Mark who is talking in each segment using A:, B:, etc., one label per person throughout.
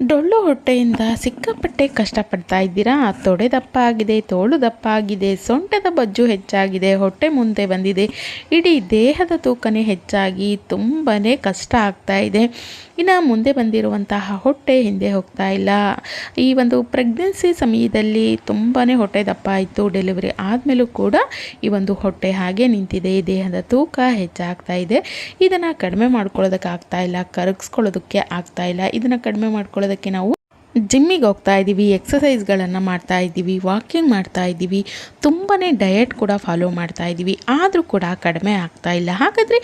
A: ಡೊಳ್ಳು ಹೊಟ್ಟೆಯಿಂದ ಸಿಕ್ಕಾಪಟ್ಟೆ ಕಷ್ಟಪಡ್ತಾ ಇದ್ದೀರಾ? ತೊಡೆ ದಪ್ಪ ಆಗಿದೆ ತೋಳು ದಪ್ಪ ಆಗಿದೆ ಸೊಂಟದ ಬಜ್ಜು ಹೆಚ್ಚಾಗಿದೆ, ಹೊಟ್ಟೆ ಮುಂದೆ ಬಂದಿದೆ. ಇಡೀ ದೇಹದ ತೂಕನೇ ಹೆಚ್ಚಾಗಿ ತುಂಬಾ ಕಷ್ಟ ಆಗ್ತಾ ಇದೆ. ಇನ್ನು ಮುಂದೆ ಬಂದಿರುವಂತಹ ಹೊಟ್ಟೆ ಹಿಂದೆ ಹೋಗ್ತಾ ಇಲ್ಲ. ಈ ಒಂದು ಪ್ರೆಗ್ನೆನ್ಸಿ ಸಮಯದಲ್ಲಿ ತುಂಬಾ ಹೊಟ್ಟೆ ದಪ್ಪ ಆಯಿತು. ಡೆಲಿವರಿ ಆದಮೇಲೂ ಕೂಡ ಈ ಒಂದು ಹೊಟ್ಟೆ ಹಾಗೆ ನಿಂತಿದೆ. ದೇಹದ ತೂಕ ಹೆಚ್ಚಾಗ್ತಾ ಇದೆ. ಇದನ್ನು ಕಡಿಮೆ ಮಾಡ್ಕೊಳ್ಳೋದಕ್ಕೆ ಆಗ್ತಾ ಇಲ್ಲ. ಕರಗಿಸ್ಕೊಳ್ಳೋದಕ್ಕೆ ಆಗ್ತಾ ಇಲ್ಲ. ಇದನ್ನು ಕಡಿಮೆ ಮಾಡ್ಕೊಳ್ಳೋದಕ್ಕೆ ನಾವು ಜಿಮ್ಮಿಗೆ ಹೋಗ್ತಾ ಇದ್ದೀವಿ ಎಕ್ಸಸೈಸ್ಗಳನ್ನು ಮಾಡ್ತಾ ಇದ್ದೀವಿ ವಾಕಿಂಗ್ ಮಾಡ್ತಾ ಇದ್ದೀವಿ ತುಂಬಾ ಡಯಟ್ ಕೂಡ ಫಾಲೋ ಮಾಡ್ತಾ ಇದ್ದೀವಿ. ಆದರೂ ಕೂಡ ಕಡಿಮೆ ಆಗ್ತಾ ಇಲ್ಲ. ಹಾಗಾದರೆ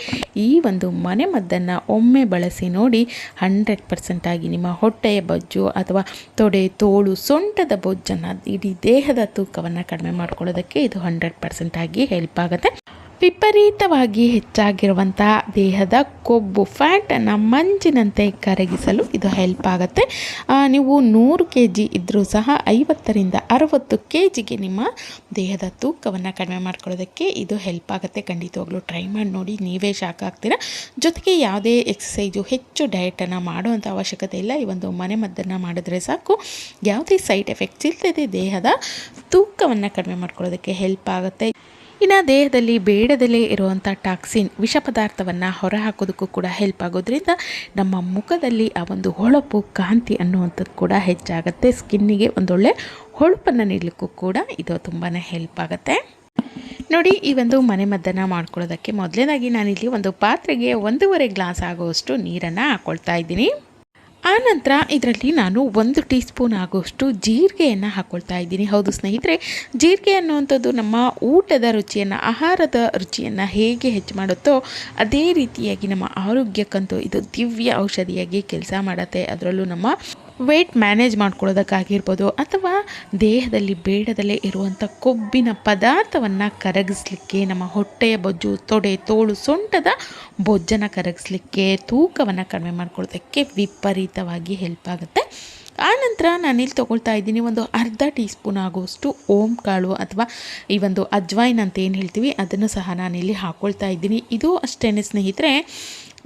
A: ಈ ಒಂದು ಮನೆ ಮದ್ದನ್ನು ಒಮ್ಮೆ ಬಳಸಿ ನೋಡಿ ಹಂಡ್ರೆಡ್ ಪರ್ಸೆಂಟಾಗಿ ನಿಮ್ಮ ಹೊಟ್ಟೆಯ ಬೊಜ್ಜು ಅಥವಾ ತೊಡೆ, ತೋಳು, ಸೊಂಟದ ಬೊಜ್ಜನ್ನು ಇಡೀ ದೇಹದ ತೂಕವನ್ನು ಕಡಿಮೆ ಮಾಡ್ಕೊಳ್ಳೋದಕ್ಕೆ ಇದು ಹಂಡ್ರೆಡ್ ಪರ್ಸೆಂಟಾಗಿ ಹೆಲ್ಪ್ ಆಗುತ್ತೆ. ವಿಪರೀತವಾಗಿ ಹೆಚ್ಚಾಗಿರುವಂತಹ ದೇಹದ ಕೊಬ್ಬು ಫ್ಯಾಟನ್ನು ಮಂಜಿನಂತೆ ಕರಗಿಸಲು ಇದು ಹೆಲ್ಪ್ ಆಗುತ್ತೆ. ನೀವು ನೂರು ಕೆ ಜಿ ಇದ್ದರೂ ಸಹ ಐವತ್ತರಿಂದ ಅರವತ್ತು ಕೆ ಜಿಗೆ ನಿಮ್ಮ ದೇಹದ ತೂಕವನ್ನು ಕಡಿಮೆ ಮಾಡ್ಕೊಳ್ಳೋದಕ್ಕೆ ಇದು ಹೆಲ್ಪ್ ಆಗುತ್ತೆ. ಖಂಡಿತವಾಗ್ಲೂ ಟ್ರೈ ಮಾಡಿ ನೋಡಿ, ನೀವೇ ಶಾಕ್ ಆಗ್ತೀರಾ ಜೊತೆಗೆ ಯಾವುದೇ ಎಕ್ಸಸೈಜು ಹೆಚ್ಚು ಡಯಟನ್ನು ಮಾಡುವಂಥ ಅವಶ್ಯಕತೆ ಇಲ್ಲ. ಈ ಒಂದು ಮನೆ ಮದ್ದನ್ನು ಮಾಡಿದ್ರೆ ಸಾಕು. ಯಾವುದೇ ಸೈಡ್ ಎಫೆಕ್ಟ್ಸ್ ಇಲ್ಲದೆ ದೇಹದ ತೂಕವನ್ನು ಕಡಿಮೆ ಮಾಡ್ಕೊಳ್ಳೋದಕ್ಕೆ ಹೆಲ್ಪ್ ಆಗುತ್ತೆ. ಇನ್ನು ದೇಹದಲ್ಲಿ ಬೇಡದಲ್ಲೇ ಇರುವಂಥ ಟಾಕ್ಸಿನ್ ವಿಷ ಪದಾರ್ಥವನ್ನು ಹೊರಹಾಕೋದಕ್ಕೂ ಕೂಡ ಹೆಲ್ಪ್ ಆಗೋದ್ರಿಂದ ನಮ್ಮ ಮುಖದಲ್ಲಿ ಆ ಒಂದು ಹೊಳಪು ಕಾಂತಿ ಅನ್ನುವಂಥದ್ದು ಕೂಡ ಹೆಚ್ಚಾಗುತ್ತೆ. ಸ್ಕಿನ್ನಿಗೆ ಒಂದೊಳ್ಳೆ ಹೊಳಪನ್ನು ನೀಡಲಿಕ್ಕೂ ಕೂಡ ಇದು ತುಂಬಾ ಹೆಲ್ಪ್ ಆಗುತ್ತೆ. ನೋಡಿ, ಈ ಒಂದು ಮನೆ ಮದ್ದನ್ನು ಮಾಡ್ಕೊಳ್ಳೋದಕ್ಕೆ ಮೊದಲನೇದಾಗಿ ನಾನಿಲ್ಲಿ ಒಂದು ಪಾತ್ರೆಗೆ ಒಂದೂವರೆ ಗ್ಲಾಸ್ ಆಗುವಷ್ಟು ನೀರನ್ನು ಹಾಕ್ಕೊಳ್ತಾ ಇದ್ದೀನಿ. ಆನಂತರ ಇದರಲ್ಲಿ ನಾನು ಒಂದು ಟೀ ಸ್ಪೂನ್ ಆಗುವಷ್ಟು ಜೀರಿಗೆಯನ್ನು ಹಾಕ್ಕೊಳ್ತಾ ಇದ್ದೀನಿ. ಹೌದು ಸ್ನೇಹಿತರೆ, ಜೀರಿಗೆ ಅನ್ನುವಂಥದ್ದು ನಮ್ಮ ಊಟದ ರುಚಿಯನ್ನು, ಆಹಾರದ ರುಚಿಯನ್ನು ಹೇಗೆ ಹೆಚ್ಚು ಮಾಡುತ್ತೋ ಅದೇ ರೀತಿಯಾಗಿ ನಮ್ಮ ಆರೋಗ್ಯಕ್ಕಂತೂ ಇದು ದಿವ್ಯ ಔಷಧಿಯಾಗಿ ಕೆಲಸ ಮಾಡುತ್ತೆ. ಅದರಲ್ಲೂ ನಮ್ಮ ವೆಯ್ಟ್ ಮ್ಯಾನೇಜ್ ಮಾಡ್ಕೊಳ್ಳೋದಕ್ಕಾಗಿರ್ಬೋದು ಅಥವಾ ದೇಹದಲ್ಲಿ ಬೇಡದಲ್ಲೇ ಇರುವಂಥ ಕೊಬ್ಬಿನ ಪದಾರ್ಥವನ್ನು ಕರಗಿಸ್ಲಿಕ್ಕೆ, ನಮ್ಮ ಹೊಟ್ಟೆಯ ಬೊಜ್ಜು, ತೊಡೆ, ತೋಳು, ಸೊಂಟದ ಬೊಜ್ಜನ್ನು ಕರಗಿಸ್ಲಿಕ್ಕೆ, ತೂಕವನ್ನು ಕಡಿಮೆ ಮಾಡ್ಕೊಳ್ಳೋದಕ್ಕೆ ವಿಪರೀತವಾಗಿ ಹೆಲ್ಪ್ ಆಗುತ್ತೆ. ಆನಂತರ ನಾನಿಲ್ಲಿ ತೊಗೊಳ್ತಾ ಇದ್ದೀನಿ, ಒಂದು ಅರ್ಧ ಟೀ ಸ್ಪೂನ್ ಆಗುವಷ್ಟು ಓಂ ಕಾಳು ಅಥವಾ ಈ ಒಂದು ಅಜ್ವಾಯಿನ್ ಅಂತ ಏನು ಹೇಳ್ತೀವಿ, ಅದನ್ನು ಸಹ ನಾನಿಲ್ಲಿ ಹಾಕ್ಕೊಳ್ತಾ ಇದ್ದೀನಿ. ಇದು ಅಷ್ಟೇ ಸ್ನೇಹಿತರೆ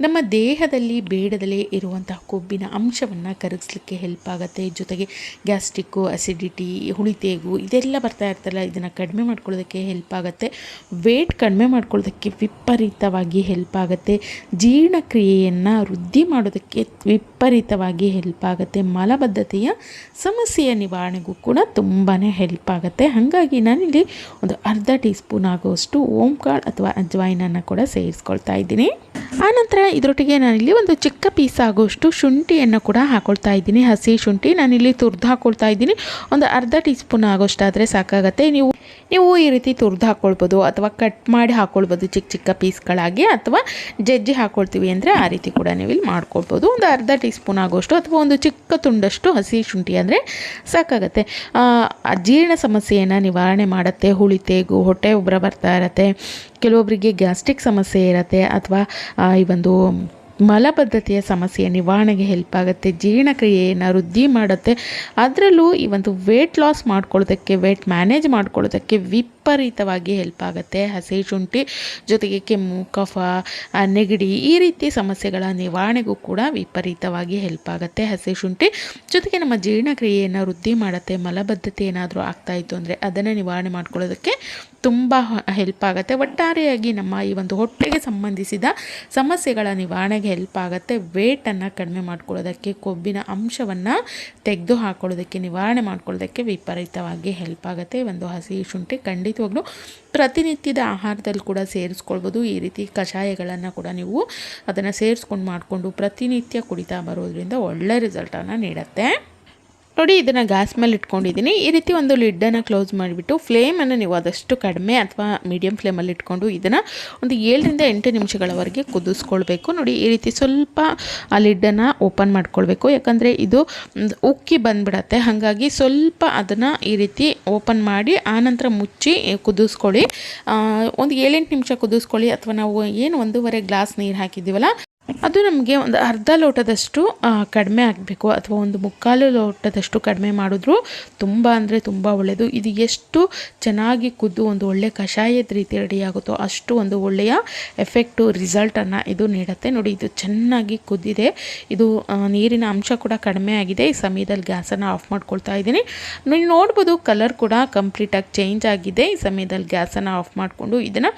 A: ನಮ್ಮ ದೇಹದಲ್ಲಿ ಬೇಡದಲ್ಲೇ ಇರುವಂತಹ ಕೊಬ್ಬಿನ ಅಂಶವನ್ನು ಕರಗಿಸ್ಲಿಕ್ಕೆ ಹೆಲ್ಪ್ ಆಗುತ್ತೆ. ಜೊತೆಗೆ ಗ್ಯಾಸ್ಟ್ರಿಕ್ಕು ಅಸಿಡಿಟಿ ಹುಳಿತೇಗು ಇದೆಲ್ಲ ಬರ್ತಾ ಇರ್ತಲ್ಲ, ಇದನ್ನು ಕಡಿಮೆ ಮಾಡ್ಕೊಳ್ಳೋದಕ್ಕೆ ಹೆಲ್ಪ್ ಆಗುತ್ತೆ. ವೇಟ್ ಕಡಿಮೆ ಮಾಡ್ಕೊಳ್ಳೋದಕ್ಕೆ ವಿಪರೀತವಾಗಿ ಹೆಲ್ಪ್ ಆಗುತ್ತೆ. ಜೀರ್ಣಕ್ರಿಯೆಯನ್ನು ವೃದ್ಧಿ ಮಾಡೋದಕ್ಕೆ ವಿಪರೀತವಾಗಿ ಹೆಲ್ಪ್ ಆಗುತ್ತೆ. ಮಲಬದ್ಧತೆಯ ಸಮಸ್ಯೆಯ ನಿವಾರಣೆಗೂ ಕೂಡ ತುಂಬಾ ಹೆಲ್ಪ್ ಆಗುತ್ತೆ. ಹಾಗಾಗಿ ನಾನಿಲ್ಲಿ ಒಂದು ಅರ್ಧ ಟೀ ಸ್ಪೂನ್ ಆಗುವಷ್ಟು ಓಂಕಾಳು ಅಥವಾ ಅಜ್ವಾಯಿನನ್ನು ಕೂಡ ಸೇರಿಸ್ಕೊಳ್ತಾ ಇದ್ದೀನಿ. ಆನಂತರ ಇದರೊಟ್ಟಿಗೆ ನಾನಿಲ್ಲಿ ಒಂದು ಚಿಕ್ಕ ಪೀಸ್ ಆಗೋಷ್ಟು ಶುಂಠಿಯನ್ನು ಕೂಡ ಹಾಕೊಳ್ತಾ ಇದ್ದೀನಿ. ಹಸಿ ಶುಂಠಿ ನಾನಿಲ್ಲಿ ತುರ್ದು ಹಾಕ್ಕೊಳ್ತಾ ಇದ್ದೀನಿ. ಒಂದು ಅರ್ಧ ಟೀ ಸ್ಪೂನ್ ಆಗೋಷ್ಟಾದರೆ ಸಾಕಾಗತ್ತೆ. ನೀವು ನೀವು ಈ ರೀತಿ ತುರ್ದು ಹಾಕ್ಕೊಳ್ಬೋದು ಅಥವಾ ಕಟ್ ಮಾಡಿ ಹಾಕ್ಕೊಳ್ಬೋದು ಚಿಕ್ಕ ಚಿಕ್ಕ ಪೀಸ್ಗಳಾಗಿ ಅಥವಾ ಜಜ್ಜಿ ಹಾಕ್ಕೊಳ್ತೀವಿ ಅಂದರೆ ಆ ರೀತಿ ಕೂಡ ನೀವು ಇಲ್ಲಿ ಮಾಡ್ಕೊಳ್ಬೋದು. ಒಂದು ಅರ್ಧ ಟೀ ಸ್ಪೂನ್ ಆಗೋಷ್ಟು ಅಥವಾ ಒಂದು ಚಿಕ್ಕ ತುಂಡಷ್ಟು ಹಸಿ ಶುಂಠಿ ಅಂದರೆ ಸಾಕಾಗತ್ತೆ. ಜೀರ್ಣ ಸಮಸ್ಯೆಯನ್ನು ನಿವಾರಣೆ ಮಾಡುತ್ತೆ. ಹುಳಿತೇಗು ಹೊಟ್ಟೆ ಉಬ್ಬರ ಬರ್ತಾ ಇರತ್ತೆ. ಕೆಲವೊಬ್ಬರಿಗೆ ಗ್ಯಾಸ್ಟ್ರಿಕ್ ಸಮಸ್ಯೆ ಇರುತ್ತೆ ಅಥವಾ ಈ ಒಂದು ಮಲಬದ್ಧತೆಯ ಸಮಸ್ಯೆಯ ನಿವಾರಣೆಗೆ ಹೆಲ್ಪ್ ಆಗುತ್ತೆ, ಜೀರ್ಣಕ್ರಿಯೆಯನ್ನು ವೃದ್ಧಿ ಮಾಡುತ್ತೆ. ಅದರಲ್ಲೂ ಈ ಒಂದು ವೇಟ್ ಲಾಸ್ ಮಾಡ್ಕೊಳ್ಳೋದಕ್ಕೆ ವೇಟ್ ಮ್ಯಾನೇಜ್ ಮಾಡ್ಕೊಳ್ಳೋದಕ್ಕೆ ವಿಪರೀತವಾಗಿ ಹೆಲ್ಪ್ ಆಗುತ್ತೆ. ಹಸಿ ಶುಂಠಿ ಜೊತೆಗೆ ಕೆಮ್ಮು, ಕಫ ನೆಗಡಿ ಈ ರೀತಿ ಸಮಸ್ಯೆಗಳ ನಿವಾರಣೆಗೂ ಕೂಡ ವಿಪರೀತವಾಗಿ ಹೆಲ್ಪ್ ಆಗುತ್ತೆ. ಹಸಿ ಶುಂಠಿ ಜೊತೆಗೆ ನಮ್ಮ ಜೀರ್ಣಕ್ರಿಯೆಯನ್ನು ವೃದ್ಧಿ ಮಾಡುತ್ತೆ. ಮಲಬದ್ಧತೆ ಏನಾದರೂ ಆಗ್ತಾ ಇತ್ತು ಅಂದರೆ ಅದನ್ನು ನಿವಾರಣೆ ಮಾಡ್ಕೊಳ್ಳೋದಕ್ಕೆ ತುಂಬ ಹೆಲ್ಪ್ ಆಗುತ್ತೆ. ಒಟ್ಟಾರೆಯಾಗಿ ನಮ್ಮ ಈ ಒಂದು ಹೊಟ್ಟೆಗೆ ಸಂಬಂಧಿಸಿದ ಸಮಸ್ಯೆಗಳ ನಿವಾರಣೆಗೆ ಹೆಲ್ಪ್ ಆಗುತ್ತೆ. ವೇಟನ್ನು ಕಡಿಮೆ ಮಾಡ್ಕೊಳ್ಳೋದಕ್ಕೆ, ಕೊಬ್ಬಿನ ಅಂಶವನ್ನು ತೆಗೆದು ಹಾಕೊಳ್ಳೋದಕ್ಕೆ ನಿವಾರಣೆ ಮಾಡ್ಕೊಳ್ಳೋದಕ್ಕೆ ವಿಪರೀತವಾಗಿ ಹೆಲ್ಪ್ ಆಗುತ್ತೆ. ಒಂದು ಹಸಿ ಶುಂಠಿ ಖಂಡಿತವಾಗ್ಲೂ ಪ್ರತಿನಿತ್ಯದ ಆಹಾರದಲ್ಲಿ ಕೂಡ ಸೇರಿಸ್ಕೊಳ್ಬೋದು. ಈ ರೀತಿ ಕಷಾಯಗಳನ್ನು ಕೂಡ ನೀವು ಅದನ್ನು ಸೇರಿಸ್ಕೊಂಡು ಮಾಡಿಕೊಂಡು ಪ್ರತಿನಿತ್ಯ ಕುಡಿತಾ ಬರೋದ್ರಿಂದ ಒಳ್ಳೆ ರಿಸಲ್ಟನ್ನು ನೀಡುತ್ತೆ. ನೋಡಿ, ಇದನ್ನು ಗ್ಯಾಸ್ ಮೇಲೆ ಇಟ್ಕೊಂಡಿದ್ದೀನಿ ಈ ರೀತಿ ಒಂದು ಲಿಡ್ಡನ್ನು ಕ್ಲೋಸ್ ಮಾಡಿಬಿಟ್ಟು ಫ್ಲೇಮನ್ನು ನೀವು ಆದಷ್ಟು ಕಡಿಮೆ ಅಥವಾ ಮೀಡಿಯಮ್ ಫ್ಲೇಮಲ್ಲಿ ಇಟ್ಕೊಂಡು ಇದನ್ನು ಒಂದು ಏಳರಿಂದ ಎಂಟು ನಿಮಿಷಗಳವರೆಗೆ ಕುದಿಸ್ಕೊಳ್ಬೇಕು. ನೋಡಿ, ಈ ರೀತಿ ಸ್ವಲ್ಪ ಆ ಲಿಡ್ಡನ್ನು ಓಪನ್ ಮಾಡ್ಕೊಳ್ಬೇಕು. ಯಾಕಂದರೆ ಇದು ಉಕ್ಕಿ ಬಂದ್ಬಿಡತ್ತೆ. ಹಾಗಾಗಿ ಸ್ವಲ್ಪ ಅದನ್ನು ಈ ರೀತಿ ಓಪನ್ ಮಾಡಿ ಆನಂತರ ಮುಚ್ಚಿ ಕುದಿಸ್ಕೊಳ್ಳಿ. ಒಂದು ಏಳೆಂಟು ನಿಮಿಷ ಕುದಿಸ್ಕೊಳ್ಳಿ. ಅಥವಾ ನಾವು ಏನು ಒಂದೂವರೆ ಗ್ಲಾಸ್ ನೀರು ಹಾಕಿದ್ದೀವಲ್ಲ ಅದು ನಮಗೆ ಒಂದು ಅರ್ಧ ಲೋಟದಷ್ಟು ಕಡಿಮೆ ಆಗಬೇಕು. ಅಥವಾ ಒಂದು ಮುಕ್ಕಾಲು ಲೋಟದಷ್ಟು ಕಡಿಮೆ ಮಾಡಿದ್ರು ತುಂಬ ಅಂದರೆ ತುಂಬ ಒಳ್ಳೆಯದು ಇದು ಎಷ್ಟು ಚೆನ್ನಾಗಿ ಕುದ್ದು ಒಂದು ಒಳ್ಳೆ ಕಷಾಯದ ರೀತಿ ರೆಡಿ ಆಗುತ್ತೋ ಅಷ್ಟು ಒಂದು ಒಳ್ಳೆಯ ಎಫೆಕ್ಟು ರಿಸಲ್ಟನ್ನು ಇದು ನೀಡುತ್ತೆ. ನೋಡಿ, ಇದು ಚೆನ್ನಾಗಿ ಕುದ್ದಿದೆ. ಇದು ನೀರಿನ ಅಂಶ ಕೂಡ ಕಡಿಮೆ ಆಗಿದೆ. ಈ ಸಮಯದಲ್ಲಿ ಗ್ಯಾಸನ್ನು ಆಫ್ ಮಾಡ್ಕೊಳ್ತಾ ಇದ್ದೀನಿ. ನೀವು ನೋಡ್ಬೋದು ಕಲರ್ ಕೂಡ ಕಂಪ್ಲೀಟಾಗಿ ಚೇಂಜ್ ಆಗಿದೆ. ಈ ಸಮಯದಲ್ಲಿ ಗ್ಯಾಸನ್ನು ಆಫ್ ಮಾಡಿಕೊಂಡು ಇದನ್ನು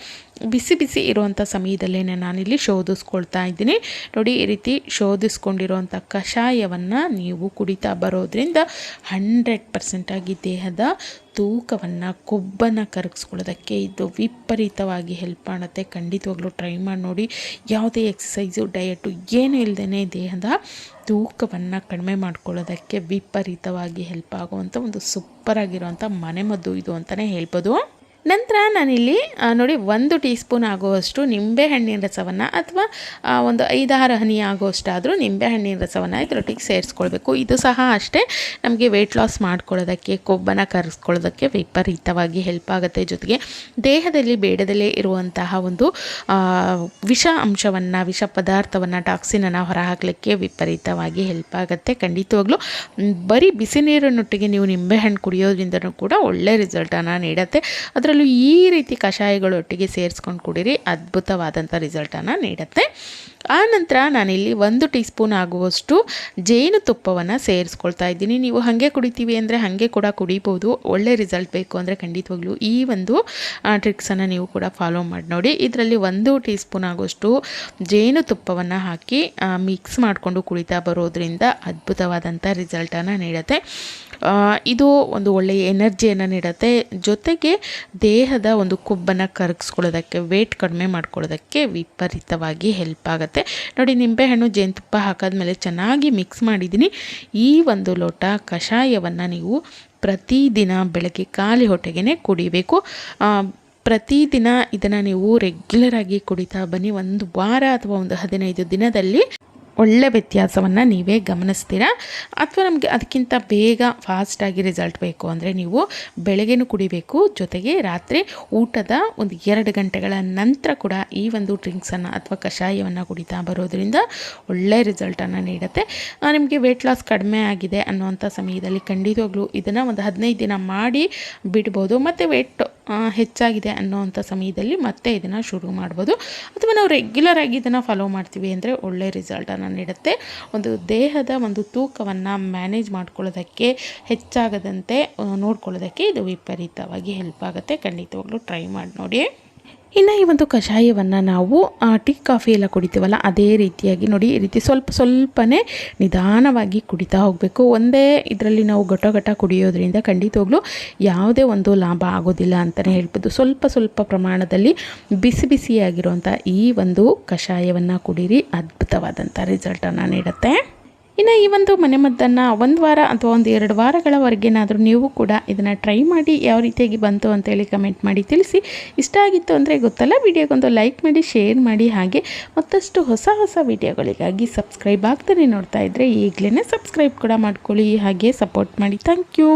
A: ಬಿಸಿ ಬಿಸಿ ಇರುವಂಥ ಸಮಯದಲ್ಲೇ ನಾನಿಲ್ಲಿ ಶೋಧಿಸ್ಕೊಳ್ತಾ ಇದ್ದೀನಿ. ನೋಡಿ, ಈ ರೀತಿ ಶೋಧಿಸ್ಕೊಂಡಿರುವಂಥ ಕಷಾಯವನ್ನು ನೀವು ಕುಡಿತಾ ಬರೋದ್ರಿಂದ ಹಂಡ್ರೆಡ್ ಪರ್ಸೆಂಟಾಗಿ ದೇಹದ ತೂಕವನ್ನು, ಕೊಬ್ಬನ್ನು ಕರಗಿಸ್ಕೊಳ್ಳೋದಕ್ಕೆ ಇದು ವಿಪರೀತವಾಗಿ ಹೆಲ್ಪ್ ಮಾಡುತ್ತೆ ಖಂಡಿತವಾಗ್ಲೂ ಟ್ರೈ ಮಾಡಿ ನೋಡಿ. ಯಾವುದೇ ಎಕ್ಸಸೈಸು ಡಯಟು ಏನೂ ಇಲ್ಲದೇ ದೇಹದ ತೂಕವನ್ನು ಕಡಿಮೆ ಮಾಡ್ಕೊಳ್ಳೋದಕ್ಕೆ ವಿಪರೀತವಾಗಿ ಹೆಲ್ಪ್ ಆಗುವಂಥ ಒಂದು ಸೂಪರಾಗಿರುವಂಥ ಮನೆಮದ್ದು ಇದು ಅಂತಲೇ ಹೇಳ್ಬೋದು. ನಂತರ ನಾನಿಲ್ಲಿ ನೋಡಿ, ಒಂದು ಟೀ ಸ್ಪೂನ್ ಆಗುವಷ್ಟು ನಿಂಬೆಹಣ್ಣಿನ ರಸವನ್ನು ಅಥವಾ ಒಂದು ಐದಾರು ಹನಿ ಆಗುವಷ್ಟಾದರೂ ನಿಂಬೆಹಣ್ಣಿನ ರಸವನ್ನು ಇದರೊಟ್ಟಿಗೆ ಸೇರಿಸ್ಕೊಳ್ಬೇಕು. ಇದು ಸಹ ಅಷ್ಟೇ, ನಮಗೆ ವೆಯ್ಟ್ ಲಾಸ್ ಮಾಡ್ಕೊಳ್ಳೋದಕ್ಕೆ, ಕೊಬ್ಬನ್ನು ಕರೆಸ್ಕೊಳ್ಳೋದಕ್ಕೆ ವಿಪರೀತವಾಗಿ ಹೆಲ್ಪ್ ಆಗುತ್ತೆ. ಜೊತೆಗೆ ದೇಹದಲ್ಲಿ ಬೇಡದಲ್ಲೇ ಇರುವಂತಹ ಒಂದು ವಿಷ ಅಂಶವನ್ನು, ವಿಷ ಪದಾರ್ಥವನ್ನು ಟಾಕ್ಸಿನನ್ನು ಹೊರಹಾಕಲಿಕ್ಕೆ ವಿಪರೀತವಾಗಿ ಹೆಲ್ಪ್ ಆಗುತ್ತೆ ಖಂಡಿತವಾಗ್ಲೂ. ಬರೀ ಬಿಸಿ ನೀರಿನೊಟ್ಟಿಗೆ ನೀವು ನಿಂಬೆಹಣ್ಣು ಕುಡಿಯೋದ್ರಿಂದನೂ ಕೂಡ ಒಳ್ಳೆ ರಿಸಲ್ಟನ್ನು ನೀಡುತ್ತೆ. ಅದರಲ್ಲೂ ಈ ರೀತಿ ಕಷಾಯಗಳೊಟ್ಟಿಗೆ ಸೇರಿಸ್ಕೊಂಡು ಕುಡೀರಿ. ಅದ್ಭುತವಾದಂಥ ರಿಸಲ್ಟನ್ನು ನೀಡುತ್ತೆ. ಆನಂತರ ನಂತರ ನಾನಿಲ್ಲಿ ಒಂದು ಟೀ ಸ್ಪೂನ್ ಆಗುವಷ್ಟು ಜೇನುತುಪ್ಪವನ್ನು ಸೇರಿಸ್ಕೊಳ್ತಾ ಇದ್ದೀನಿ. ನೀವು ಹಾಗೆ ಕುಡಿತೀವಿ ಅಂದರೆ ಹಾಗೆ ಕೂಡ ಕುಡಿಬೋದು. ಒಳ್ಳೆ ರಿಸಲ್ಟ್ ಬೇಕು ಅಂದರೆ ಖಂಡಿತವಾಗ್ಲೂ ಈ ಒಂದು ಟ್ರಿಕ್ಸನ್ನು ನೀವು ಕೂಡ ಫಾಲೋ ಮಾಡಿ ನೋಡಿ. ಇದರಲ್ಲಿ ಒಂದು ಟೀ ಸ್ಪೂನ್ ಆಗುವಷ್ಟು ಜೇನುತುಪ್ಪವನ್ನು ಹಾಕಿ ಮಿಕ್ಸ್ ಮಾಡಿಕೊಂಡು ಕುಡಿತಾ ಬರೋದ್ರಿಂದ ಅದ್ಭುತವಾದಂಥ ರಿಸಲ್ಟನ್ನು ನೀಡುತ್ತೆ. ಇದು ಒಂದು ಒಳ್ಳೆಯ ಎನರ್ಜಿಯನ್ನು ನೀಡುತ್ತೆ. ಜೊತೆಗೆ ದೇಹದ ಒಂದು ಕೊಬ್ಬನ್ನು ಕರಗಿಸ್ಕೊಳ್ಳೋದಕ್ಕೆ ವೇಟ್ ಕಡಿಮೆ ಮಾಡ್ಕೊಳ್ಳೋದಕ್ಕೆ ವಿಪರೀತವಾಗಿ ಹೆಲ್ಪ್ ಆಗುತ್ತೆ. ನೋಡಿ, ನಿಂಬೆಹಣ್ಣು ಜೇನುತುಪ್ಪ ಹಾಕಾದ್ಮೇಲೆ ಚೆನ್ನಾಗಿ ಮಿಕ್ಸ್ ಮಾಡಿದ್ದೀನಿ. ಈ ಒಂದು ಲೋಟ ಕಷಾಯವನ್ನು ನೀವು ಪ್ರತಿದಿನ ಬೆಳಗ್ಗೆ ಖಾಲಿ ಹೊಟ್ಟೆಗೆ ಕುಡಿಬೇಕು. ಪ್ರತಿದಿನ ಇದನ್ನು ನೀವು ರೆಗ್ಯುಲರ್ ಆಗಿ ಕುಡಿತಾ ಬನ್ನಿ. ಒಂದು ವಾರ ಅಥವಾ ಒಂದು ಹದಿನೈದು ದಿನದಲ್ಲಿ ಒಳ್ಳೆ ವ್ಯತ್ಯಾಸವನ್ನು ನೀವೇ ಗಮನಿಸ್ತೀರಾ? ಅಥವಾ ನಮಗೆ ಅದಕ್ಕಿಂತ ಬೇಗ ಫಾಸ್ಟಾಗಿ ರಿಸಲ್ಟ್ ಬೇಕು ಅಂದರೆ ನೀವು ಬೆಳಗ್ಗೆನೂ ಕುಡಿಬೇಕು, ಜೊತೆಗೆ ರಾತ್ರಿ ಊಟದ ಒಂದು ಎರಡು ಗಂಟೆಗಳ ನಂತರ ಕೂಡ ಈ ಒಂದು ಡ್ರಿಂಕ್ಸನ್ನು ಅಥವಾ ಕಷಾಯವನ್ನು ಕುಡಿತಾ ಬರೋದರಿಂದ ಒಳ್ಳೆ ರಿಸಲ್ಟನ್ನು ನೀಡುತ್ತೆ. ನಿಮಗೆ ವೆಯ್ಟ್ ಲಾಸ್ ಕಡಿಮೆ ಆಗಿದೆ ಅನ್ನುವಂಥ ಸಮಯದಲ್ಲಿ ಖಂಡಿತವಾಗ್ಲೂ ಇದನ್ನು ಒಂದು ಹದಿನೈದು ದಿನ ಮಾಡಿ ಬಿಡ್ಬೋದು. ಮತ್ತು ವೆಯ್ಟ್ ಹೆಚ್ಚಾಗಿದೆ ಅನ್ನೋವಂಥ ಸಮಯದಲ್ಲಿ ಮತ್ತೆ ಇದನ್ನು ಶುರು ಮಾಡ್ಬೋದು. ಅಥವಾ ನಾವು ರೆಗ್ಯುಲರ್ ಆಗಿ ಇದನ್ನು ಫಾಲೋ ಮಾಡ್ತೀವಿ ಅಂದರೆ ಒಳ್ಳೆ ರಿಸಲ್ಟನ್ನು ನೀಡುತ್ತೆ. ಒಂದು ದೇಹದ ಒಂದು ತೂಕವನ್ನು ಮ್ಯಾನೇಜ್ ಮಾಡ್ಕೊಳ್ಳೋದಕ್ಕೆ ಹೆಚ್ಚಾಗದಂತೆ ನೋಡ್ಕೊಳ್ಳೋದಕ್ಕೆ ಇದು ವಿಪರೀತವಾಗಿ ಹೆಲ್ಪ್ ಆಗುತ್ತೆ. ಖಂಡಿತವಾಗ್ಲೂ ಟ್ರೈ ಮಾಡಿ ನೋಡಿ ಇನ್ನು ಈ ಒಂದು ಕಷಾಯವನ್ನು ನಾವು ಟೀ, ಕಾಫಿ ಎಲ್ಲ ಕುಡಿತೀವಲ್ಲ, ಅದೇ ರೀತಿಯಾಗಿ ನೋಡಿ, ಈ ರೀತಿ ಸ್ವಲ್ಪ ಸ್ವಲ್ಪನೇ ನಿಧಾನವಾಗಿ ಕುಡಿತಾ ಹೋಗಬೇಕು. ಒಂದೇ ಇದರಲ್ಲಿ ನಾವು ಘಟ ಘಟ ಕುಡಿಯೋದ್ರಿಂದ ಖಂಡಿತವಾಗ್ಲೂ ಯಾವುದೇ ಒಂದು ಲಾಭ ಆಗೋದಿಲ್ಲ ಅಂತಲೇ ಹೇಳ್ಬೋದು. ಸ್ವಲ್ಪ ಸ್ವಲ್ಪ ಪ್ರಮಾಣದಲ್ಲಿ ಬಿಸಿ ಬಿಸಿಯಾಗಿರುವಂಥ ಈ ಒಂದು ಕಷಾಯವನ್ನು ಕುಡೀರಿ. ಅದ್ಭುತವಾದಂಥ ರಿಸಲ್ಟನ್ನು ನೀಡುತ್ತೆ. ಇನ್ನು ಈ ಒಂದು ಮನೆಮದ್ದನ್ನು ಒಂದು ವಾರ ಅಥವಾ ಒಂದು ಎರಡು ವಾರಗಳವರೆಗೇನಾದರೂ ನೀವು ಕೂಡ ಇದನ್ನು ಟ್ರೈ ಮಾಡಿ ಯಾವ ರೀತಿಯಾಗಿ ಬಂತು ಅಂತೇಳಿ ಕಮೆಂಟ್ ಮಾಡಿ ತಿಳಿಸಿ. ಇಷ್ಟ ಆಗಿತ್ತು ಅಂದರೆ ಗೊತ್ತಲ್ಲ, ವಿಡಿಯೋಗೊಂದು ಲೈಕ್ ಮಾಡಿ ಶೇರ್ ಮಾಡಿ ಹಾಗೆ ಮತ್ತಷ್ಟು ಹೊಸ ಹೊಸ ವಿಡಿಯೋಗಳಿಗಾಗಿ ಸಬ್ಸ್ಕ್ರೈಬ್ ಆಗ್ತಾನೆ ನೋಡ್ತಾ ಇದ್ದರೆ ಈಗಲೇ ಸಬ್ಸ್ಕ್ರೈಬ್ ಕೂಡ ಮಾಡ್ಕೊಳ್ಳಿ. ಹಾಗೆ ಸಪೋರ್ಟ್ ಮಾಡಿ. Thank you